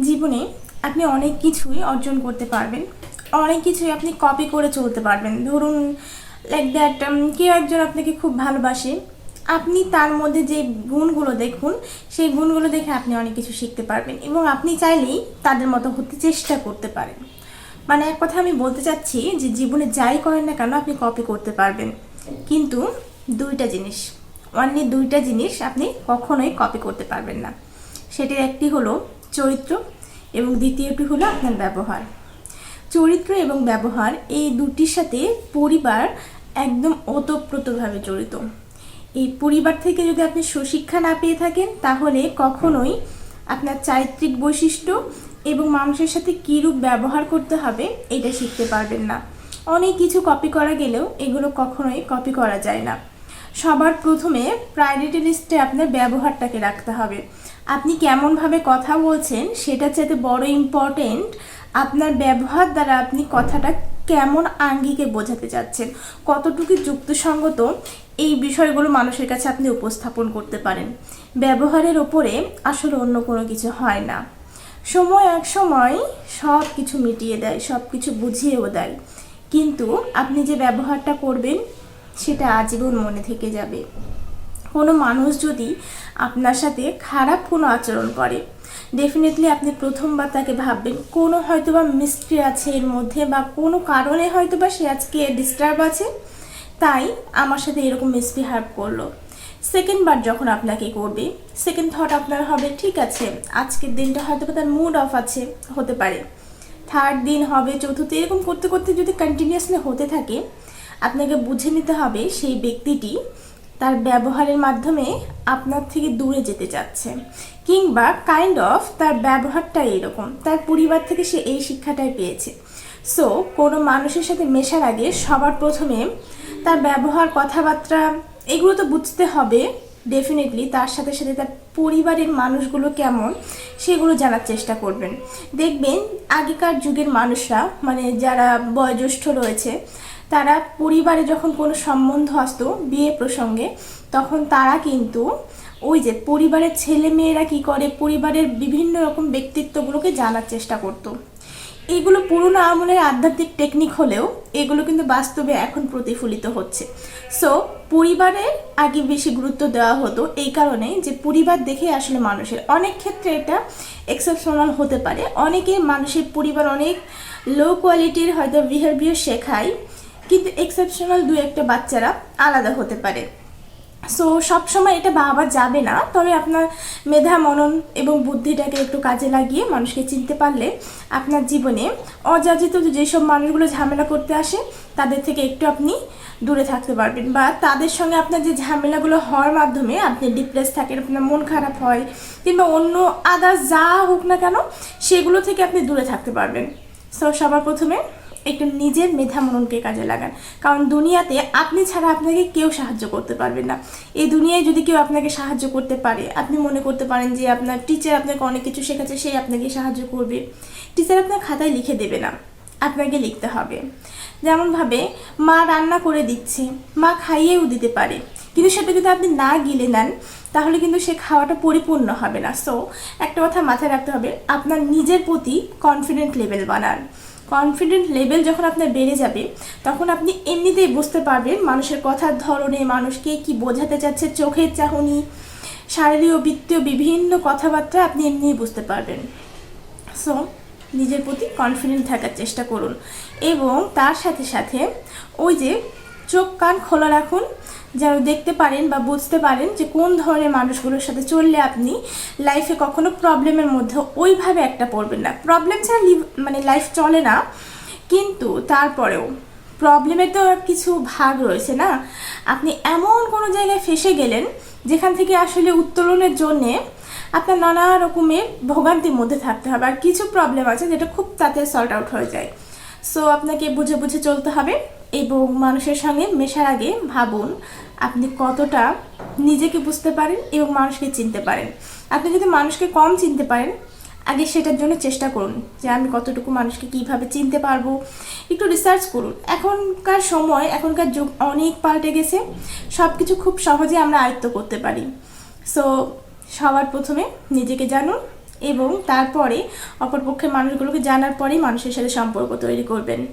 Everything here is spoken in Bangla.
জীবনে আপনি অনেক কিছুই অর্জন করতে পারবেন। অনেক কিছুই আপনি কপি করে চলতে পারবেন। ধরুন লাইক দ্যাট কেউ একজন আপনাকে খুব ভালোবাসে। আপনি তার মধ্যে যে গুণগুলো দেখুন, সেই গুণগুলো দেখে আপনি অনেক কিছু শিখতে পারবেন এবং আপনি চাইলেই তাদের মতো হতে চেষ্টা করতে পারেন। মানে এক কথা আমি বলতে চাচ্ছি যে জীবনে যাই করেন না কেন আপনি কপি করতে পারবেন। কিন্তু দুইটা জিনিস অনলি দুইটা জিনিস আপনি কখনোই কপি করতে পারবেন না। সেটির একটি হলো চরিত্র এবং দ্বিতীয়টি হলো আপনার ব্যবহার। চরিত্র এবং ব্যবহার এই দুটির সাথে পরিবার একদম ওতপ্রোতভাবে জড়িত। এই পরিবার থেকে যদি আপনি সুশিক্ষা না পেয়ে থাকেন, তাহলে কখনোই আপনার চারিত্রিক বৈশিষ্ট্য এবং মানুষের সাথে কীরূপ ব্যবহার করতে হবে, এটা শিখতে পারবেন না। অনেক কিছু কপি করা গেলেও এগুলো কখনোই কপি করা যায় না। সবার প্রথমে প্রায়োরিটি লিস্টে আপনার ব্যবহারটাকে রাখতে হবে। আপনি কেমনভাবে কথা বলছেন সেটা চাইতে বড় ইম্পর্টেন্ট আপনার ব্যবহার দ্বারা আপনি কথাটা কেমন আঙ্গিকে বোঝাতে চাচ্ছেন? কতটুকু যুক্তিসঙ্গত এই বিষয়গুলো মানুষের কাছে আপনি উপস্থাপন করতে পারেন। ব্যবহারের ওপরে আসলে অন্য কোনো কিছু হয় না। সময় এক সময় সব কিছু মিটিয়ে দেয় সব কিছু বুঝিয়েও দেয়। কিন্তু আপনি যে ব্যবহারটা করবেন সেটা আজীবন মনে থেকে যাবে। কোনো মানুষ যদি আপনার সাথে খারাপ কোনো আচরণ করে ডেফিনেটলি আপনি প্রথমবার তাকে ভাববেন। কোনো হয়তো বা মিস্ট্রি আছে এর মধ্যে বা কোনো কারণে হয়তো বা সে আজকে ডিস্টার্ব আছে, তাই আমার সাথে এরকম মিসবিহেভ করল। সেকেন্ডবার যখন আপনাকে করবে সেকেন্ড থট আপনার হবে, ঠিক আছে, আজকের দিনটা হয়তো বা তার মুড অফ আছে, হতে পারে। থার্ড দিন হবে, চতুর্থ এরকম করতে করতে যদি কন্টিনিউয়াসলি হতে থাকে, আপনাকে বুঝে নিতে হবে সেই ব্যক্তিটি তার ব্যবহারের মাধ্যমে আপনার থেকে দূরে যেতে চাচ্ছে। কিংবা কাইন্ড অফ তার ব্যবহারটা এরকম। তার পরিবার থেকে সে এই শিক্ষাটাই পেয়েছে। সো কোনো মানুষের সাথে মেশার আগে সবার প্রথমে তার ব্যবহার, কথাবার্তা, এগুলো তো বুঝতে হবে। ডেফিনেটলি তার সাথে সাথে তার পরিবারের মানুষগুলো কেমন, সেগুলো জানার চেষ্টা করবেন। দেখবেন আগেকার যুগের মানুষরা মানে যারা বয়োজ্যেষ্ঠ রয়েছে তারা পরিবারে যখন কোনো সম্বন্ধ আসতো বিয়ে প্রসঙ্গে, তখন তারা কিন্তু ওই যে পরিবারের ছেলে মেয়েরা কী করে, পরিবারের বিভিন্ন রকম ব্যক্তিত্বগুলোকে জানার চেষ্টা করতো। এগুলো পুরনো আমলের আধ্যাত্মিক টেকনিক হলেও এগুলো কিন্তু বাস্তবে এখন প্রতিফলিত হচ্ছে। সো পরিবারে আগে বেশি গুরুত্ব দেওয়া হতো এই কারণে যে পরিবার দেখে আসলে মানুষের। অনেক ক্ষেত্রে এটা এক্সেপশনাল হতে পারে। অনেকে মানুষের পরিবার অনেক লো কোয়ালিটির হয়তো বিহেভিয়ার শেখায়। কিন্তু এক্সেপশনাল দু একটা বাচ্চারা আলাদা হতে পারে। সো সবসময় এটা ভাবা যাবে না, তবে আপনার মেধা, মনন এবং বুদ্ধিটাকে একটু কাজে লাগিয়ে মানুষকে চিনতে পারলে আপনার জীবনে অযাচিত যেসব মানুষগুলো ঝামেলা করতে আসে, তাদের থেকে একটু আপনি দূরে থাকতে পারবেন বা তাদের সঙ্গে আপনার যে ঝামেলাগুলো হওয়ার মাধ্যমে আপনি ডিপ্রেস থাকেন, আপনার মন খারাপ হয় কিংবা অন্য আদার্স যা হোক না কেন, সেগুলো থেকে আপনি দূরে থাকতে পারবেন। সো সবার প্রথমে একটু নিজের মেধা মননকে কাজে লাগান। কারণ দুনিয়াতে আপনি ছাড়া আপনাকে কেউ সাহায্য করতে পারবে না। এই দুনিয়ায় যদি কেউ আপনাকে সাহায্য করতে পারে, আপনি মনে করতে পারেন যে আপনার টিচার আপনাকে অনেক কিছু শেখাচ্ছে সেই আপনাকে সাহায্য করবে। টিচার আপনার খাতায় লিখে দেবে না, আপনাকে লিখতে হবে। যেমনভাবে মা রান্না করে দিচ্ছে, মা খাইয়েও দিতে পারে। কিন্তু সেটা যদি আপনি না গিলে নেন, তাহলে কিন্তু সে খাওয়াটা পরিপূর্ণ হবে না। সো একটা কথা মাথায় রাখতে হবে, আপনার নিজের প্রতি কনফিডেন্ট লেভেল বানান কনফিডেন্ট লেভেল যখন আপনার বেড়ে যাবে, তখন আপনি এমনিতেই বুঝতে পারবেন মানুষের কথার ধরনে, মানুষকে কি বোঝাতে চাচ্ছে, চোখের চাহনি, শারীরিক বৃত্তীয় বিভিন্ন কথাবার্তা আপনি এমনিই বুঝতে পারবেন। সো নিজের প্রতি কনফিডেন্ট থাকার চেষ্টা করুন। এবং তার সাথে সাথে ওই যে চোখ কান খোলা রাখুন। যেন দেখতে পারেন বা বুঝতে পারেন যে কোন ধরনের মানুষগুলোর সাথে চললে আপনি লাইফে কখনো প্রবলেমের মধ্যে ওইভাবে একটা পড়বেন না। প্রবলেম ছাড়া মানে লাইফ চলে না। কিন্তু তারপরেও প্রবলেমের তো কিছু ভাগ রয়েছে না। আপনি এমন কোনো জায়গায় ফেসে গেলেন যেখান থেকে আসলে উত্তোলনের জন্যে আপনার নানা রকমের ভোগান্তির মধ্যে থাকতে হবে। আর কিছু প্রবলেম আছে যেটা খুব তাড়াতাড়ি সল্ট আউট হয়ে যায়। সো আপনাকে বুঝে বুঝে চলতে হবে। এবং মানুষের সঙ্গে মেশার আগে ভাবুন আপনি কতটা নিজেকে বুঝতে পারেন এবং মানুষকে চিনতে পারেন। আপনি যদি মানুষকে কম চিনতে পারেন, আগে সেটার জন্য চেষ্টা করুন যে আমি কতটুকু মানুষকে কীভাবে চিনতে পারব। একটু রিসার্চ করুন। এখনকার সময়, এখনকার যুগ অনেক পাল্টে গেছে। সব কিছু খুব সহজে আমরা আয়ত্ত করতে পারি। সো সবার প্রথমে নিজেকে জানুন এবং তারপরে অপরপক্ষের মানুষগুলোকে জানার পরেই মানুষের সাথে সম্পর্ক তৈরি করবেন।